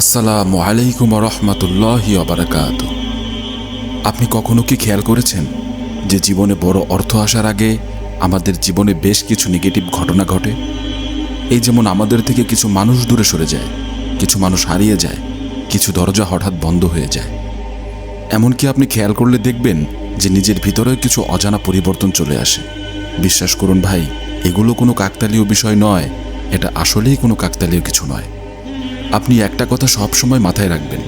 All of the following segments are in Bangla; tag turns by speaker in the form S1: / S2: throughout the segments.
S1: আসসালামু আলাইকুম রহমতুল্লাহ অবরাকাত আপনি কখনো কি খেয়াল করেছেন যে জীবনে বড় অর্থ আসার আগে আমাদের জীবনে বেশ কিছু নেগেটিভ ঘটনা ঘটে? এই যেমন আমাদের থেকে কিছু মানুষ দূরে সরে যায়, কিছু মানুষ হারিয়ে যায়, কিছু দরজা হঠাৎ বন্ধ হয়ে যায়। এমনকি আপনি খেয়াল করলে দেখবেন যে নিজের ভিতরে কিছু অজানা পরিবর্তন চলে আসে। বিশ্বাস করুন ভাই, এগুলো কোনো কাকতালীয় বিষয় নয়, এটা আসলেই কোনো কাকতালীয় কিছু নয়। আপনি একটা কথা সব সময় মাথায় রাখবেন।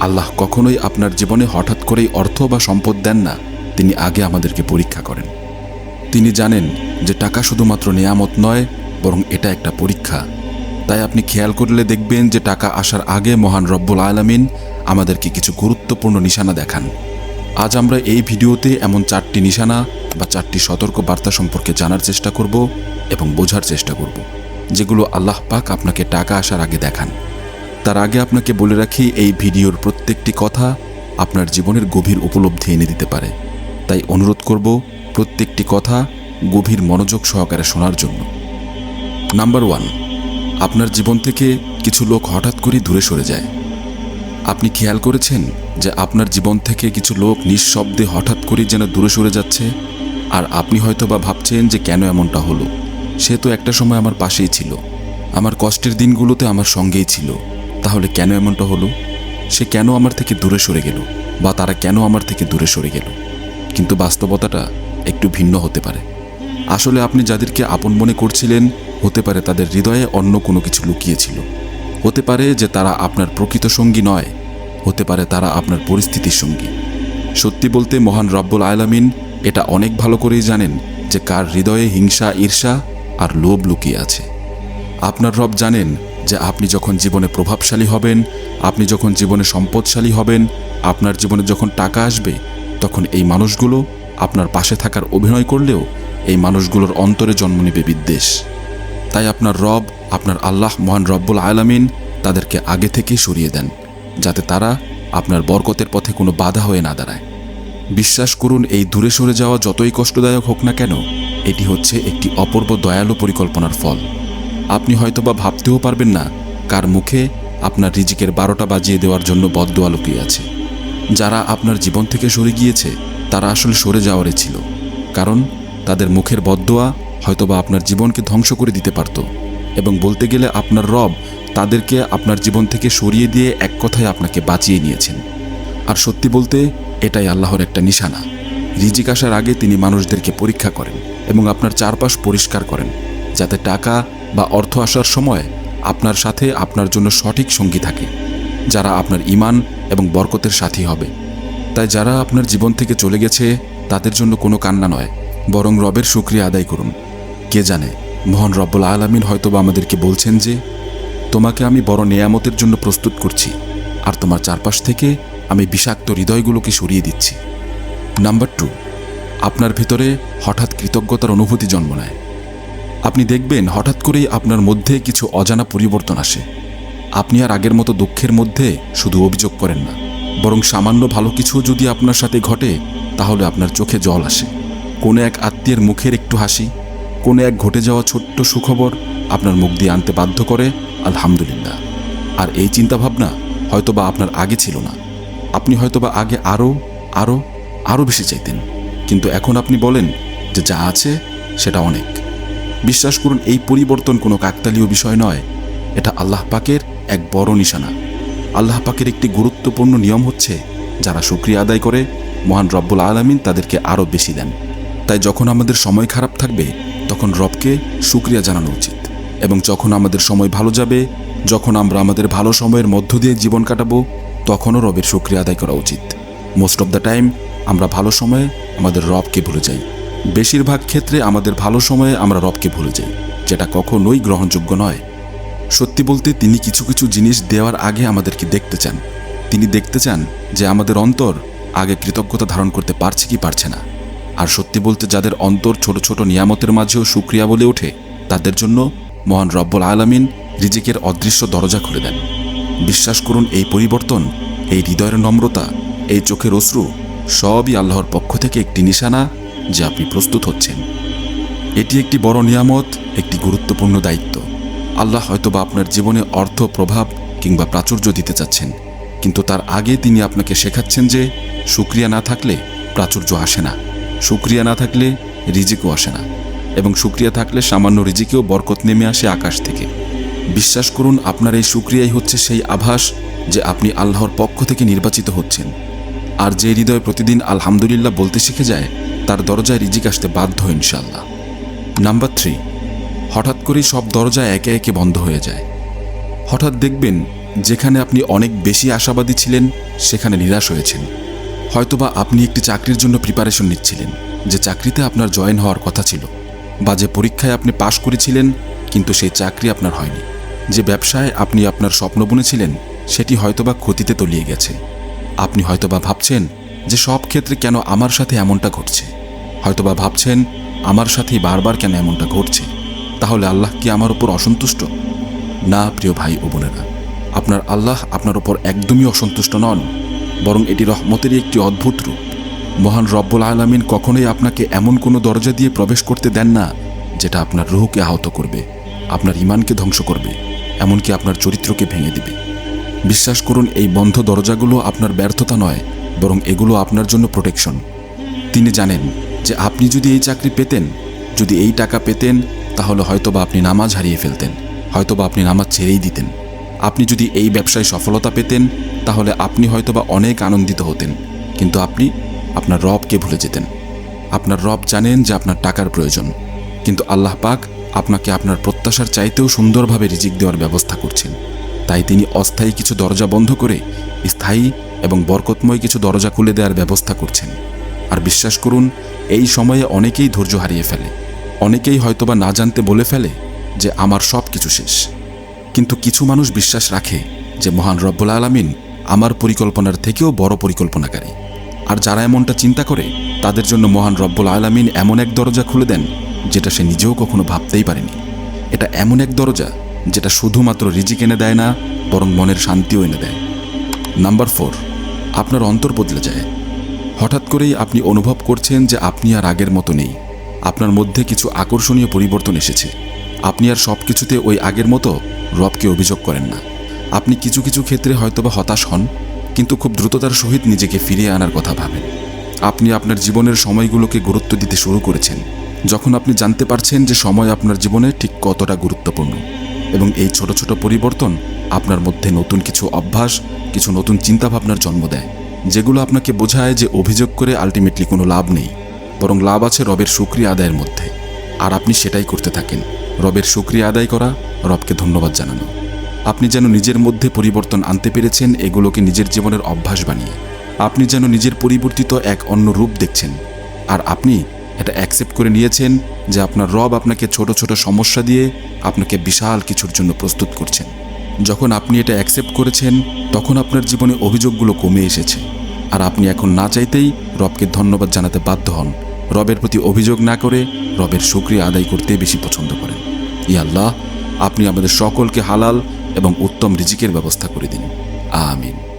S1: আল্লাহ কখনোই আপনার জীবনে হঠাৎ করেই অর্থ বা সম্পদ দেন না, তিনি আগে আমাদেরকে পরীক্ষা করেন। তিনি জানেন যে টাকা শুধুমাত্র নেয়ামত নয়, বরং এটা একটা পরীক্ষা। তাই আপনি খেয়াল করলে দেখবেন যে টাকা আসার আগে মহান রব্বুল আলামিন আমাদেরকে কিছু গুরুত্বপূর্ণ নিশানা দেখান। আজ আমরা এই ভিডিওতে এমন চারটি নিশানা বা চারটি সতর্ক বার্তা সম্পর্কে জানার চেষ্টা করব এবং বোঝার চেষ্টা করব, যেগুলো আল্লাহ পাক আপনাকে টাকা আসার আগে দেখান। তার আগে আপনাকে বলে রাখি, এই ভিডিওর প্রত্যেকটি কথা আপনার জীবনের গভীর উপলব্ধি এনে দিতে পারে। তাই অনুরোধ করব, প্রত্যেকটি কথা গভীর মনোযোগ সহকারে শোনার জন্য। নাম্বার ওয়ান, আপনার জীবন থেকে কিছু লোক হঠাৎ করে দূরে সরে যায়। আপনি খেয়াল করেছেন যে আপনার জীবন থেকে কিছু লোক নিঃশব্দে হঠাৎ করে যেন দূরে সরে যাচ্ছে? আর আপনি হয়তো বা ভাবছেন যে কেন এমনটা হলো? সে তো একটা সময় আমার পাশেই ছিল। আমার কষ্টের দিনগুলোতে আমার সঙ্গেই ছিল। তাহলে কেন এমনটা হলো? সে কেন আমার থেকে দূরে সরে গেল? বা তারা কেন আমার থেকে দূরে সরে গেল? কিন্তু বাস্তবতাটা একটু ভিন্ন হতে পারে। আসলে আপনি যাদেরকে আপন মনে করছিলেন, হতে পারে তাদের হৃদয়ে অন্য কোনো কিছু লুকিয়েছিল। হতে পারে যে তারা আপনার প্রকৃত সঙ্গী নয়, হতে পারে তারা আপনার পরিস্থিতির সঙ্গী। সত্যি বলতে মহান রব্বুল আয়লামিন এটা অনেক ভালো করেই জানেন যে কার হৃদয়ে হিংসা, ঈর্ষা আর লোভ লুকিয়ে আছে। আপনার রব জানেন যে আপনি যখন জীবনে প্রভাবশালী হবেন, আপনি যখন জীবনে সম্পদশালী হবেন, আপনার জীবনে যখন টাকা আসবে, তখন এই মানুষগুলো আপনার পাশে থাকার অভিনয় করলেও এই মানুষগুলোর অন্তরে জন্ম নেবে বিদ্বেষ। তাই আপনার রব, আপনার আল্লাহ মহান রব্বুল আলামিন তাদেরকে আগে থেকেই সরিয়ে দেন, যাতে তারা আপনার বরকতের পথে কোনো বাধা হয়ে না দাঁড়ায়। বিশ্বাস করুন, এই দূরে সরে যাওয়া যতই কষ্টদায়ক হোক না কেন, এটি হচ্ছে একটি অপূর্ব দয়ালু পরিকল্পনার ফল। আপনি হয়তোবা ভাবতেও পারবেন না কার মুখে আপনার রিজিকের বারোটা বাজিয়ে দেওয়ার জন্য বদদোয়া লুকিয়ে আছে। যারা আপনার জীবন থেকে সরে গিয়েছে, তারা আসলে সরে যাওয়ারই ছিল। কারণ তাদের মুখের বদদোয়া হয়তোবা আপনার জীবনকে ধ্বংস করে দিতে পারত। এবং বলতে গেলে আপনার রব তাদেরকে আপনার জীবন থেকে সরিয়ে দিয়ে এক কথায় আপনাকে বাঁচিয়ে নিয়েছেন। আর সত্যি বলতে, এটাই আল্লাহর একটা নিশানা। রিজিক আসার আগে তিনি মানুষদেরকে পরীক্ষা করেন এবং আপনার চারপাশ পরিষ্কার করেন, যাতে টাকা বা অর্থ আসার সময় আপনার সাথে আপনার জন্য সঠিক সঙ্গী থাকে, যারা আপনার ইমান এবং বরকতের সাথী হবে। তাই যারা আপনার জীবন থেকে চলে গেছে, তাদের জন্য কোনো কান্না নয়, বরং রবের শুক্রিয়া আদায় করুন। কে জানে, মহান রব্বুল আলমিন হয়তোবা আমাদেরকে বলছেন যে, তোমাকে আমি বড় নেয়ামতের জন্য প্রস্তুত করছি, আর তোমার চারপাশ থেকে আমি বিষাক্ত হৃদয়গুলোকে সরিয়ে দিচ্ছি। নাম্বার টু, আপনার ভিতরে হঠাৎ কৃতজ্ঞতার অনুভূতি জন্ম নেয়। আপনি দেখবেন হঠাৎ করেই আপনার মধ্যে কিছু অজানা পরিবর্তন আসে। আপনি আর আগের মতো দুঃখের মধ্যে শুধু অভিযোগ করেন না। বরং সামান্য ভালো কিছু যদি আপনার সাথে ঘটে, তাহলে আপনার চোখে জল আসে। কোনো এক আত্মীয়ের মুখের একটু হাসি, কোনো এক ঘটে যাওয়া ছোট্ট সুখবর আপনার মুখ দিয়ে আনতে বাধ্য করে, আলহামদুলিল্লাহ। আর এই চিন্তাভাবনা হয়তোবা আপনার আগে ছিল না। আপনি হয়তোবা আগে আরও আরও আরও বেশি চাইতেন। কিন্তু এখন আপনি বলেন যে যা আছে, সেটা অনেক। বিশ্বাস করুন, এই পরিবর্তন কোনো কাকতালীয় বিষয় নয়। এটা আল্লাহ পাকের এক বড় নিশানা। আল্লাহ পাকের একটি গুরুত্বপূর্ণ নিয়ম হচ্ছে, যারা শুক্রিয়া আদায় করে, মহান রব্বুল আলমিন তাদেরকে আরও বেশি দেন। তাই যখন আমাদের সময় খারাপ থাকবে, তখন রবকে শুক্রিয়া জানানো উচিত। এবং যখন আমাদের সময় ভালো যাবে, যখন আমরা আমাদের ভালো সময়ের মধ্য দিয়ে জীবন কাটাবো, তখনও রবের শুক্রিয়া আদায় করা উচিত। মোস্ট অফ দ্য টাইম আমরা ভালো সময়ে আমাদের রবকে ভুলে যাই। বেশিরভাগ ক্ষেত্রে আমাদের ভালো সময়ে আমরা রবকে ভুলে যাই, যেটা কখনোই গ্রহণযোগ্য নয়। সত্যি বলতে তিনি কিছু কিছু জিনিস দেওয়ার আগে আমাদেরকে দেখতে চান। তিনি দেখতে চান যে আমাদের অন্তর আগে কৃতজ্ঞতা ধারণ করতে পারছে কি পারছে না। আর সত্যি বলতে যাদের অন্তর ছোট ছোট নিয়ামতের মাঝেও সুক্রিয়া বলে ওঠে, তাদের জন্য মহান রব্বল আলামিন রিজিকের অদৃশ্য দরজা খুলে দেন। বিশ্বাস করুন, এই পরিবর্তন, এই হৃদয়ের নম্রতা, এই চোখের অশ্রু সবই আল্লাহর পক্ষ থেকে একটি নিশানা যে আপনি প্রস্তুত হচ্ছেন। এটি একটি বড় নিয়ামত, একটি গুরুত্বপূর্ণ দায়িত্ব। আল্লাহ হয়তোবা আপনার জীবনে অর্থ, প্রভাব কিংবা প্রাচুর্য দিতে চাচ্ছেন, কিন্তু তার আগে তিনি আপনাকে শেখাচ্ছেন যে সুক্রিয়া না থাকলে প্রাচুর্য আসে না। সুক্রিয়া না থাকলে রিজিকও আসে না এবং সুক্রিয়া থাকলে সামান্য রিজিকেও বরকত নেমে আসে আকাশ থেকে। বিশ্বাস করুন, আপনার এই সুক্রিয়াই হচ্ছে সেই আভাস যে আপনি আল্লাহর পক্ষ থেকে নির্বাচিত হচ্ছেন। আর যে হৃদয় প্রতিদিন আলহামদুলিল্লাহ বলতে শিখে যায় তার দরজায় রিজিক আসতে বাধ্য ইনশাল্লাহ নাম্বার থ্রি, হঠাৎ করেই সব দরজা একে একে বন্ধ হয়ে যায়। হঠাৎ দেখবেন, যেখানে আপনি অনেক বেশি আশাবাদী ছিলেন, সেখানে নিরাশ হয়েছেন। হয়তোবা আপনি একটি চাকরির জন্য প্রিপারেশন নিচ্ছিলেন, যে চাকরিতে আপনার জয়েন হওয়ার কথা ছিল, বা যে পরীক্ষায় আপনি পাশ করেছিলেন, কিন্তু সেই চাকরি আপনার হয়নি। যে ব্যবসায় আপনি আপনার স্বপ্ন বুনেছিলেন, সেটি হয়তোবা ক্ষতিতে তলিয়ে গেছে। আপনি হয়তোবা ভাবছেন, যে সব ক্ষেত্রে কেন আমার সাথে এমনটা ঘটছে? হয়তোবা ভাবছেন, আমার সাথেই বারবার কেন এমনটা ঘটছে? তাহলে আল্লাহ কি আমার উপর অসন্তুষ্ট? না, প্রিয় ভাই ও বোনেরা, আপনার আল্লাহ আপনার উপর একদমই অসন্তুষ্ট নন, বরং এটি রহমতেরই একটি অদ্ভুত রূপ। মহান রব্বুল আলমিন কখনোই আপনাকে এমন কোনো দরজা দিয়ে প্রবেশ করতে দেন না, যেটা আপনার রুহকে আহত করবে, আপনার ইমানকে ধ্বংস করবে, এমনকি আপনার চরিত্রকে ভেঙে দিবে। বিশ্বাস করুন, এই বন্ধ দরজাগুলো আপনার ব্যর্থতা নয়, বরং এগুলো আপনার জন্য প্রোটেকশন তিনি জানেন যে আপনি যদি এই চাকরি পেতেন, যদি এই টাকা পেতেন, তাহলে হয়তোবা আপনি নামাজ হারিয়ে ফেলতেন, হয়তোবা আপনি নামাজ ছেড়েই দিতেন। আপনি যদি এই ব্যবসায় সফলতা পেতেন, তাহলে আপনি হয়তোবা অনেক আনন্দিত হতেন। কিন্তু আপনি আপনার রবকে ভুলে যেতেন। আপনার রব জানেন যে আপনার টাকার প্রয়োজন। কিন্তু আল্লাহ পাক আপনাকে আপনার প্রত্যাশার চাইতেও সুন্দরভাবে রিজিক দেওয়ার ব্যবস্থা করছেন। তাই তিনি অস্থায়ী কিছু দরজা বন্ধ করে, স্থায়ী এবং বরকতময় কিছু দরজা খুলে দেওয়ার ব্যবস্থা করছেন। আর বিশ্বাস করুন, এই সময়ে অনেকেই ধৈর্য হারিয়ে ফেলে। অনেকেই হয়তোবা না জানতে বলে ফেলে যে আমার সব কিছু শেষ। কিন্তু কিছু মানুষ বিশ্বাস রাখে যে মহান রব্বুল আলমিন আমার পরিকল্পনার থেকেও বড় পরিকল্পনাকারী। আর যারা এমনটা চিন্তা করে, তাদের জন্য মহান রব্বুল আলমিন এমন এক দরজা খুলে দেন যেটা সে নিজেও কখনো ভাবতেই পারেনি। এটা এমন এক দরজা যেটা শুধুমাত্র রিজিক এনে দেয় না, বরং মনের শান্তিও এনে দেয়। নাম্বার ফোর, আপনার অন্তর বদলে যায়। হঠাৎ করেই আপনি অনুভব করছেন যে আপনি আর আগের মতো নেই। আপনার মধ্যে কিছু আকর্ষণীয় পরিবর্তন এসেছে। আপনি আর সব কিছুতে ওই আগের মতো রবকে অভিযোগ করেন না। আপনি কিছু কিছু ক্ষেত্রে হয়তোবা হতাশ হন, কিন্তু খুব দ্রুততার সহিত নিজেকে ফিরিয়ে আনার কথা ভাবেন। আপনি আপনার জীবনের সময়গুলোকে গুরুত্ব দিতে শুরু করেছেন, যখন আপনি জানতে পারছেন যে সময় আপনার জীবনে ঠিক কতটা গুরুত্বপূর্ণ এবং এই ছোট ছোট পরিবর্তন আপনার মধ্যে নতুন কিছু অভ্যাস, কিছু নতুন চিন্তাভাবনার জন্ম দেয়। যেগুলো আপনাকে বোঝায় যে অভিযোগ করে আলটিমেটলি কোনো লাভ নেই, বরং লাভ আছে রবের সুক্রিয়া আদায়ের মধ্যে। আর আপনি সেটাই করতে থাকেন। রবের সুক্রিয়া আদায় করা রবকে ধন্যবাদ জানানো। আপনি যেন নিজের মধ্যে পরিবর্তন আনতে পেরেছেন, এগুলোকে নিজের জীবনের অভ্যাস বানিয়ে। আপনি যেন নিজের পরিবর্তিত এক অন্য রূপ দেখছেন। আর আপনি এটা অ্যাকসেপ্ট করে নিয়েছেন যে আপনার রব আপনাকে ছোট ছোট সমস্যা দিয়ে আপনাকে বিশাল কিছুর জন্য প্রস্তুত করছেন। যখন আপনি এটা অ্যাকসেপ্ট করেছেন, তখন আপনার জীবনে অভিযোগগুলো কমে এসেছে। আর আপনি এখন না চাইতেই রবকে ধন্যবাদ জানাতে বাধ্য হন। রবের প্রতি অভিযোগ না করে রবের সুক্রিয়া আদায় করতে বেশি পছন্দ করেন। ই আল্লাহ, আপনি আমাদের সকলকে হালাল এবং উত্তম রিজিকের ব্যবস্থা করে দিন। আমিন।